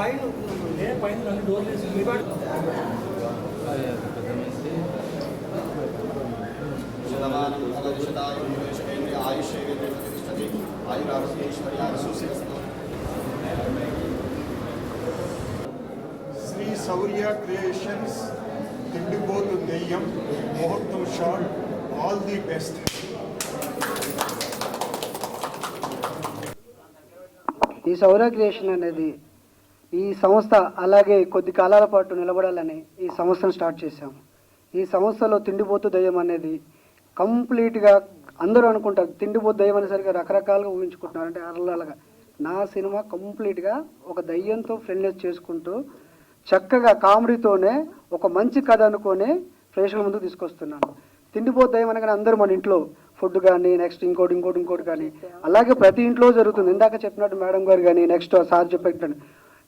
పైన పైన రెండు డోర్లు వేసి సుశీలస్తం శ్రీ శౌర్య క్రియేషన్స్ తిండిపోతు దెయ్యం ముహూర్తం షాట్ ఆల్ ది బెస్ట్ ఈ సౌర క్రియేషన్ అనేది ఈ సంస్థ అలాగే కొద్ది కాలాల పాటు నిలబడాలని ఈ సంస్థను స్టార్ట్ చేశాము ఈ సంస్థలో తిండిపోతు దయ్యం అనేది కంప్లీట్గా అందరూ అనుకుంటారు తిండిపోతు దయ్యం అనేసరికి రకరకాలుగా ఊహించుకుంటున్నారు అంటే అరలాగా నా సినిమా కంప్లీట్గా ఒక దయ్యంతో ఫ్రెండ్లెస్ చేసుకుంటూ చక్కగా కామెడీతోనే ఒక మంచి కథ అనుకొని ప్రేక్షకుల ముందుకు తీసుకొస్తున్నాను. తిండిపోతు దయ్యం అనగానే అందరూ మన ఇంట్లో ఫుడ్ కానీ నెక్స్ట్ ఇంకోటి ఇంకోటి ఇంకోటి కానీ అలాగే ప్రతి ఇంట్లో జరుగుతుంది. ఇందాక చెప్పినట్టు మేడం గారు కానీ నెక్స్ట్ సార్ చెప్పినట్టు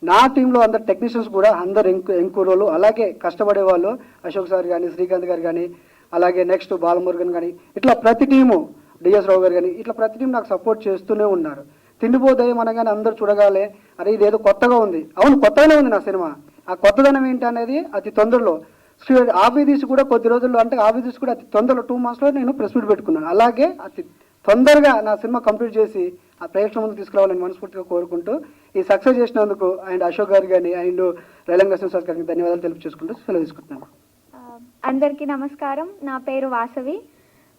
నా టీంలో అందరు టెక్నీషియన్స్ కూడా అందరు ఎంకు ఎంకూరోళ్ళు అలాగే కష్టపడే వాళ్ళు అశోక్ సార్ కానీ శ్రీకాంత్ గారు కానీ అలాగే నెక్స్ట్ బాలమురుగన్ కానీ ఇట్లా ప్రతి టీము డిఎస్ రావు గారు కానీ ఇట్లా ప్రతి టీం నాకు సపోర్ట్ చేస్తూనే ఉన్నారు. తిండిపోదయం అనగానే అందరూ చూడగాలే అరే ఇదేదో కొత్తగా ఉంది. అవును కొత్తగానే ఉంది నా సినిమా. ఆ కొత్తదనం ఏంటి అనేది అతి తొందరలో. శ్రీ ఆఫీస్ కూడా కొద్ది రోజుల్లో అంటే ఆఫీస్ కూడా అతి తొందరలో టూ మంత్స్లో నేను ప్రెస్ మీట్ పెట్టుకున్నాను. అలాగే అతి తొందరగా నా సినిమా కంప్లీట్ చేసి ఆ ప్రేక్షకుల ముందు తీసుకురావాలని మనస్ఫూర్తిగా కోరుకుంటూ ఈ సక్సెస్ చేసినందుకు అండ్ అశోక్ గారు కానీ అండ్ రైలంగ సార్ గారికి ధన్యవాదాలు తెలుపు చేసుకుంటూ సెలవు తీసుకుంటున్నాను. Uh, అందరికీ నమస్కారం. నా పేరు Vasavi.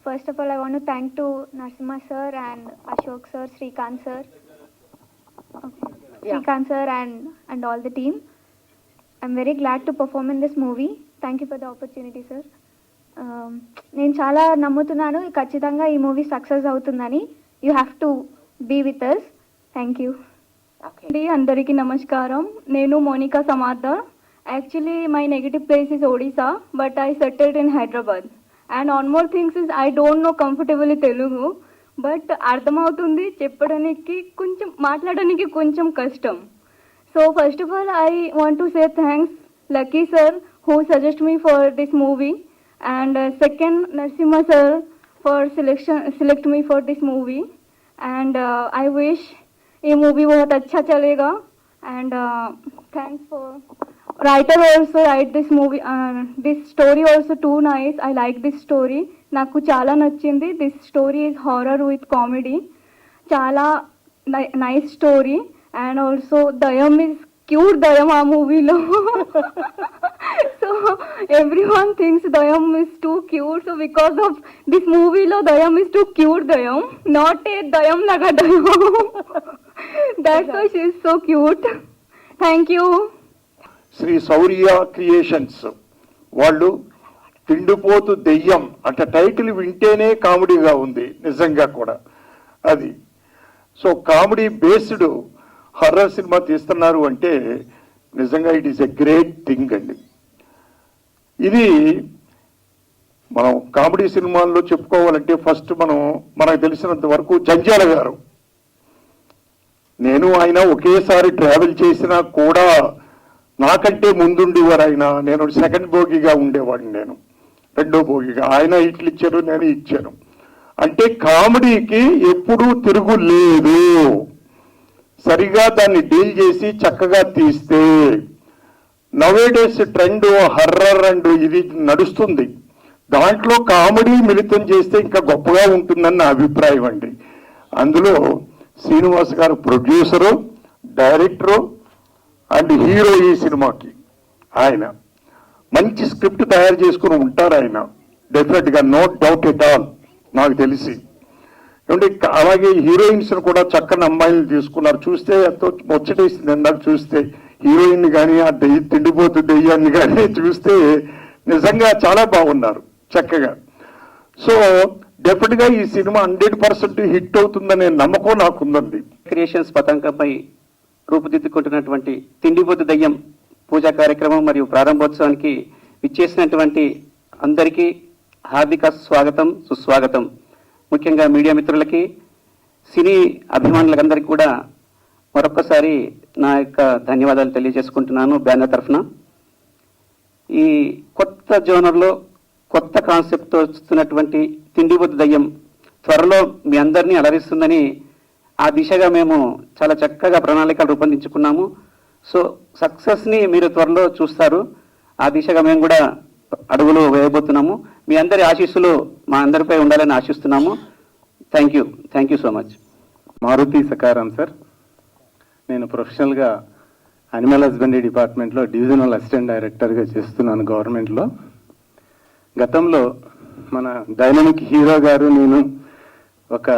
First of all I want thank to Narasimha sir and Ashok sir Srikanth sir. Srikanth sir and and all the team I'm very glad to perform in this movie thank you for the opportunity sir Um, నేను చాలా నమ్ముతున్నాను ఖచ్చితంగా ఈ movie success అవుతుందని. You have to be with us thank you అండి అందరికీ నమస్కారం. నేను Monica సమార్థర్ actually my negative place is Odisha but I settled in Hyderabad and on more things is I don't know comfortable Telugu but అర్థమవుతుంది చెప్పడానికి కొంచెం మాట్లాడడానికి కొంచెం కష్టం. So first of all I want to say thanks Lucky sir who suggest me for this movie and second Narasimha sir for selection select me for this movie and I wish ये movie बहुत अच्छा चलेगा and uh, thanks for writer also write this movie uh, this story also too nice I like this story నాకు చాలా నచ్చింది this story is horror with comedy చాలా nice story and also దయం is cute దయం ఆ మూవీలో so every one things దయం is too cute so because of this మూవీలో దయం is too cute దయం not a దయం లాగా దయం that's why she is so cute thank you Shri Shaurya Creations. వాళ్ళు తిండిపోతు దెయ్యం అంటే టైటిల్ వింటేనే కామెడీగా ఉంది నిజంగా కూడా. అది. సో కామెడీ బేస్డ్ హర్రర్ సినిమా తీస్తున్నారు అంటే నిజంగా it is a great thing అండి. ఇది మనం కామెడీ సినిమాల్లో చెప్పుకోవాలంటే ఫస్ట్ మనం మనకు తెలిసినంత వరకు జంజాల గారు. నేను ఆయన ఒకేసారి ట్రావెల్ చేసినా కూడా నాకంటే ముందుండేవారు ఆయన నేను సెకండ్ భోగిగా ఉండేవాడిని నేను. రెండో భోగిగా. ఆయన ఇట్లు ఇచ్చారు నేను ఇచ్చాను. అంటే కామెడీకి ఎప్పుడూ తిరుగు లేదు. సరిగా దాన్ని డీల్ చేసి చక్కగా తీస్తే నవేడేస్ ట్రెండ్ హర్రర్ అండ్ ఇది నడుస్తుంది. దాంట్లో కామెడీ మిళితం చేస్తే ఇంకా గొప్పగా ఉంటుందని నా అభిప్రాయం అండి. అందులో శ్రీనివాస్ గారు ప్రొడ్యూసరు డైరెక్టరు అండ్ హీరో ఈ సినిమాకి ఆయన. మంచి స్క్రిప్ట్ తయారు చేసుకుని ఉంటారు ఆయన. డెఫినెట్గా నో డౌట్ ఎట్ ఆల్ నాకు తెలిసి. ఏమంటే అలాగే హీరోయిన్స్ కూడా చక్కని అమ్మాయిలు తీసుకున్నారు. చూస్తే ఎంతో ముచ్చటేసింది ఇందాక చూస్తే. హీరోయిన్ కానీ ఆ దెయ్య తిండిపోతు దెయ్యాన్ని కానీ చూస్తే నిజంగా చాలా బాగున్నారు చక్కగా. సో డెఫినెట్గా ఈ సినిమా హండ్రెడ్ పర్సెంట్ హిట్ అవుతుందనే నమ్మకం నాకుందండి. క్రియేషన్స్ పతంకంపై రూపుదిద్దుకుంటున్నటువంటి తిండిపోతు దయ్యం పూజా కార్యక్రమం మరియు ప్రారంభోత్సవానికి విచ్చేసినటువంటి అందరికీ హార్దిక స్వాగతం సుస్వాగతం. ముఖ్యంగా మీడియా మిత్రులకి సినీ అభిమానులకందరికీ కూడా మరొకసారి నా యొక్క ధన్యవాదాలు తెలియజేసుకుంటున్నాను బ్యానర్ తరఫున. ఈ కొత్త జోనర్లో కొత్త కాన్సెప్ట్తో వస్తున్నటువంటి తిండిబొద్దు దయ్యం త్వరలో మీ అందరినీ అలరిస్తుందని ఆ దిశగా మేము చాలా చక్కగా ప్రణాళికలు రూపొందించుకున్నాము. సో సక్సెస్ని మీరు త్వరలో చూస్తారు. ఆ దిశగా మేము కూడా అడుగులు వేయబోతున్నాము. మీ అందరి ఆశీస్సులు మా అందరిపై ఉండాలని ఆశిస్తున్నాము. Thank you thank you so much Maruthi సకారం sir. నేను ప్రొఫెషనల్గా అనిమల్ హస్బెండరీ డిపార్ట్మెంట్లో డివిజనల్ అసిస్టెంట్ డైరెక్టర్గా చేస్తున్నాను గవర్నమెంట్లో. గతంలో మన డైనమిక్ హీరో గారు నేను ఒక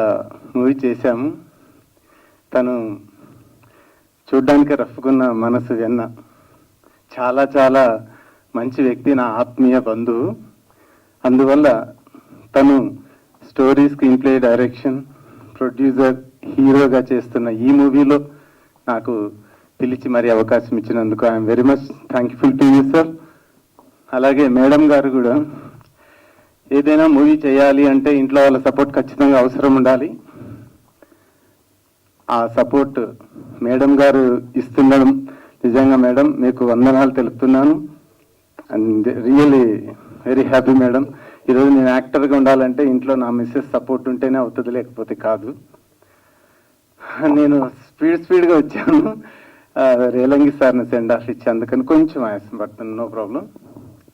మూవీ చేశాము. తను చూడ్డానికి రఫ్కున్న మనసు వెన్న. చాలా చాలా మంచి వ్యక్తి నా ఆత్మీయ బంధువు. అందువల్ల తను story screenplay direction producer హీరోగా చేస్తున్న ఈ మూవీలో నాకు పిలిచి మరి అవకాశం ఇచ్చినందుకు I'm very much thankful to you sir. అలాగే మేడం గారు కూడా ఏదైనా మూవీ చేయాలి అంటే ఇంట్లో వాళ్ళ సపోర్ట్ ఖచ్చితంగా అవసరం ఉండాలి. ఆ సపోర్ట్ మేడం గారు ఇస్తుండడం నిజంగా మేడం మీకు వందనాలు తెలుపుతున్నాను. And really very happy madam. ఈరోజు నేను యాక్టర్గా ఉండాలంటే ఇంట్లో నా మిస్సెస్ సపోర్ట్ ఉంటేనే అవుతుంది లేకపోతే కాదు. నేను స్పీడ్ స్పీడ్గా వచ్చాను. రేలంగి సార్ని సెండ్ ఆఫ్ ఇచ్చి అందుకని కొంచెం ఆయాసం పడుతుంది నో ప్రాబ్లం.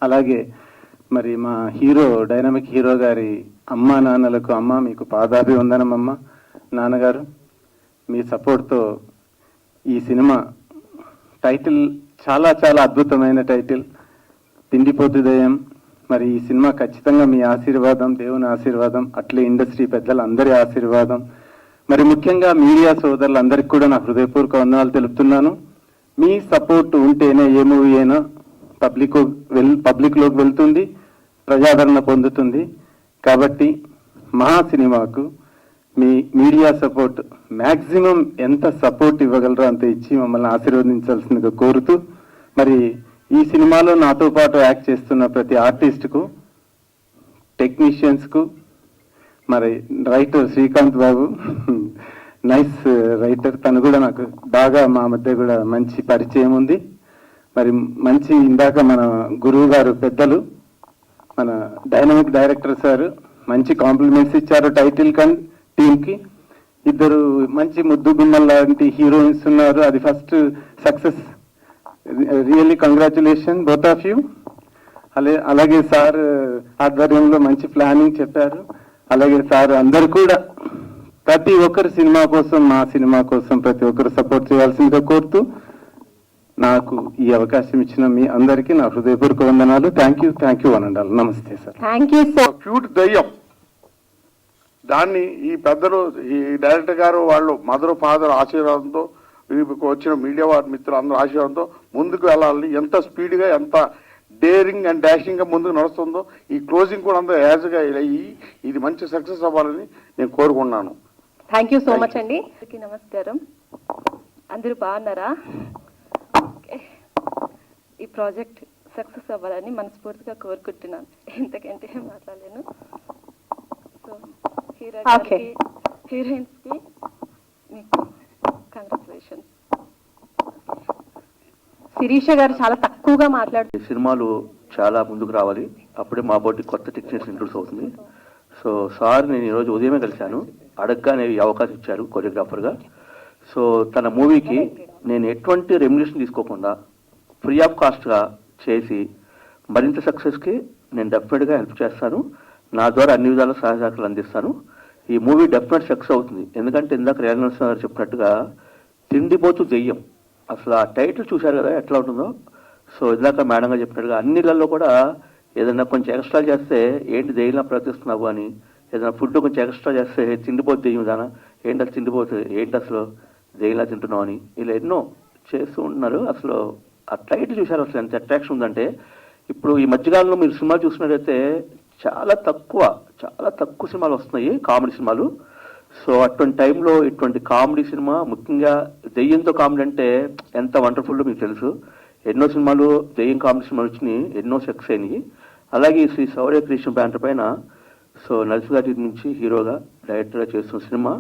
అలాగే మరి మా హీరో డైనమిక్ హీరో గారి అమ్మ నాన్నలకు అమ్మ మీకు పాదాభి వందనమమ్మ నాన్నగారు మీ సపోర్ట్తో ఈ సినిమా టైటిల్ చాలా చాలా అద్భుతమైన టైటిల్ తిండిపోతు దయం మరి ఈ సినిమా ఖచ్చితంగా మీ ఆశీర్వాదం దేవుని ఆశీర్వాదం అట్లే ఇండస్ట్రీ పెద్దలు అందరి ఆశీర్వాదం. మరి ముఖ్యంగా మీడియా సోదరులందరికీ కూడా నా హృదయపూర్వక వందనాలు తెలుపుతున్నాను. మీ సపోర్ట్ ఉంటేనే ఏ మూవీ అయినా పబ్లిక్ వెల్ పబ్లిక్లోకి వెళ్తుంది. ప్రజాదరణ పొందుతుంది. కాబట్టి మా సినిమాకు మీ మీడియా సపోర్ట్ మ్యాక్సిమం ఎంత సపోర్ట్ ఇవ్వగలరో అంత ఇచ్చి మమ్మల్ని ఆశీర్వదించాల్సిందిగా కోరుతూ మరి ఈ సినిమాలో నాతో పాటు యాక్ట్ చేస్తున్న ప్రతి ఆర్టిస్ట్కు టెక్నీషియన్స్కు మరి writer Srikanth Babu nice writer తను కూడా నాకు బాగా మా మధ్య కూడా మంచి పరిచయం ఉంది. మరి మంచి ఇందాక మన గురువు గారు పెద్దలు మన డైనమిక్ డైరెక్టర్ సార్ మంచి కాంప్లిమెంట్స్ ఇచ్చారు టైటిల్ కన్ టీమ్కి ఇద్దరు మంచి ముద్దు గుమ్మల్ లాంటి హీరోయిన్స్ ఉన్నారు. అది first success really congratulation both of you అలే అలాగే సార్ ఆధ్వర్యంలో మంచి ప్లానింగ్ చెప్పారు. అలాగే సార్ అందరు కూడా ప్రతి ఒక్కరు సినిమా కోసం మా సినిమా కోసం ప్రతి ఒక్కరు సపోర్ట్ చేయాల్సిందిగా కోరుతూ నాకు ఈ అవకాశం ఇచ్చిన మీ అందరికీ నా హృదయపూర్వక వందనాలు. థ్యాంక్ యూ థ్యాంక్ యూ అనండాలి నమస్తే sir thank you so cute దయ్యం. దాన్ని ఈ పెద్దలు ఈ డైరెక్టర్ గారు వాళ్ళు మదర్ ఫాదర్ ఆశీర్వాదంతో వచ్చిన మీడియా వారి మిత్రులు అందరూ ఆశీర్వాదంతో ముందుకు వెళ్ళాలని ఎంత స్పీడ్గా ఎంత డేరింగ్ అండ్ డాషింగ్గా ముందుకు నడుస్తుందో ఈ క్లోజింగ్ కూడా అంత యాజ్గా అయ్యి ఇది మంచి సక్సెస్ అవ్వాలని నేను కోరుకున్నాను థ్యాంక్ యూ సో మచ్ అండి. నమస్కారం. అందరూ బాగున్నారా. ఈ ప్రాజెక్ట్ సక్సెస్ అవ్వాలని మనస్ఫూర్తిగా కోరుకుంటున్నాను. ఎంతకంటే మాట్లాడలేను. So hero Okay. హీరోయిన్స్కి మీకు కంగ్రాచులేషన్స్ శిరీష గారు చాలా తక్కువగా మాట్లాడు సినిమాలు చాలా ముందుకు రావాలి. అప్పుడే మా బోటి కొత్త టెక్నీషియన్స్ ఇంట్రొడ్యూస్ అవుతుంది. సో సార్ నేను ఈరోజు ఉదయమే కలిశాను. అడగగానే అవకాశం ఇచ్చారు కొరియోగ్రాఫర్గా సో తన మూవీకి నేను ఎటువంటి రెమ్యునేషన్ తీసుకోకుండా ఫ్రీ ఆఫ్ కాస్ట్గా చేసి మరింత సక్సెస్కి నేను డెఫినెట్గా హెల్ప్ చేస్తాను. నా ద్వారా అన్ని విధాల సహాయ సహకారాలు అందిస్తాను. ఈ మూవీ డెఫినెట్ సక్సెస్ అవుతుంది. ఎందుకంటే ఇందాక రేణ గారు చెప్పినట్టుగా తిండిపోతూ దెయ్యం. అసలు ఆ టైటిల్ చూశారు కదా ఎట్లా ఉంటుందో? సో ఇందాక మేడం గారు చెప్పినట్టుగా అన్నిళ్ళల్లో కూడా ఏదైనా కొంచెం ఎక్స్ట్రా చేస్తే ఏంటి దెయ్యంలా ప్రవర్తిస్తున్నావు అని ఏదైనా ఫుడ్ కొంచెం ఎక్స్ట్రా చేస్తే తిండిపోతే దెయ్యం దానా? ఏంటి అసలు తిండిపోతే ఏంటి అసలు దెయ్యంలా తింటున్నావు అని? ఇలా ఎన్నో చేస్తూ ఉంటున్నారు. అసలు ఆ టైటిల్ చూశారు అసలు ఎంత అట్రాక్షన్ ఉందంటే ఇప్పుడు ఈ మధ్యకాలంలో మీరు సినిమా చూసినట్టయితే చాలా తక్కువ చాలా తక్కువ సినిమాలు వస్తున్నాయి కామెడీ సినిమాలు. సో అటువంటి టైంలో ఇటువంటి కామెడీ సినిమా ముఖ్యంగా దెయ్యంతో కామెడీ అంటే ఎంత వండర్ఫుల్ మీకు తెలుసు. ఎన్నో సినిమాలు దెయ్యం కామెడీ సినిమాలు వచ్చినాయి ఎన్నో సక్సెస్ అయినాయి. అలాగే శ్రీ శౌర్య కృష్ణ బ్యానర్ పైన సో నర్సు గారి నుంచి హీరోగా డైరెక్టర్గా చేస్తున్న సినిమా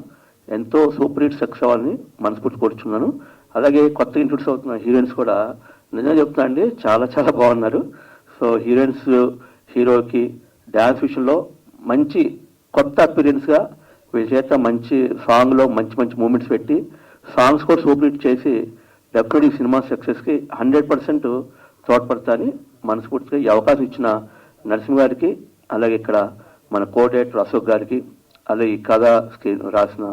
ఎంతో సూపర్ హిట్ సక్సెస్ అవ్వాలని మనస్ఫూర్తి కోరుచున్నాను. అలాగే కొత్త ఇంట్రొడ్యూస్ అవుతున్న హీరోయిన్స్ కూడా నిజంగా చెప్తున్నా అండి చాలా చాలా బాగున్నారు. సో హీరోయిన్స్ హీరోకి డ్యాన్స్ విషయంలో మంచి కొత్త అపీరియన్స్గా వీళ్ళ చేత మంచి సాంగ్లో మంచి మంచి మూమెంట్స్ పెట్టి సాంగ్స్ కూడా సూపర్ హిట్ చేసి డెఫినెట్లీ ఈ సినిమా సక్సెస్కి హండ్రెడ్ పర్సెంట్ తోడ్పడతా అని మనస్ఫూర్తిగా ఈ అవకాశం ఇచ్చిన నరసింహ గారికి అలాగే ఇక్కడ మన కో డైరెక్టర్ అశోక్ గారికి అలాగే ఈ కథ స్క్రీన్ రాసిన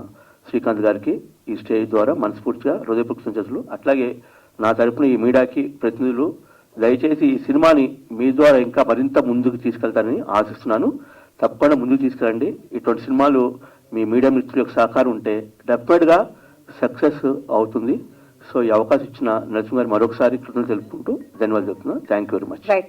శ్రీకాంత్ గారికి ఈ స్టేజ్ ద్వారా మనస్ఫూర్తిగా హృదయపూర్వక సంచతులు అట్లాగే నా తరపున ఈ మీడియాకి ప్రతినిధులు దయచేసి ఈ సినిమాని మీ ద్వారా ఇంకా మరింత ముందుకు తీసుకెళ్తారని ఆశిస్తున్నాను. తప్పకుండా ముందుకు తీసుకురండి. ఇటువంటి సినిమాలు మీ మీడియా మిత్రుల యొక్క సహకారం ఉంటే డెఫినెట్గా సక్సెస్ అవుతుంది. సో ఈ అవకాశం ఇచ్చిన నరసింహ గారు మరొకసారి కృతజ్ఞతలు తెలుపుకుంటూ ధన్యవాదాలు చెప్తున్నాను. Thank you very much.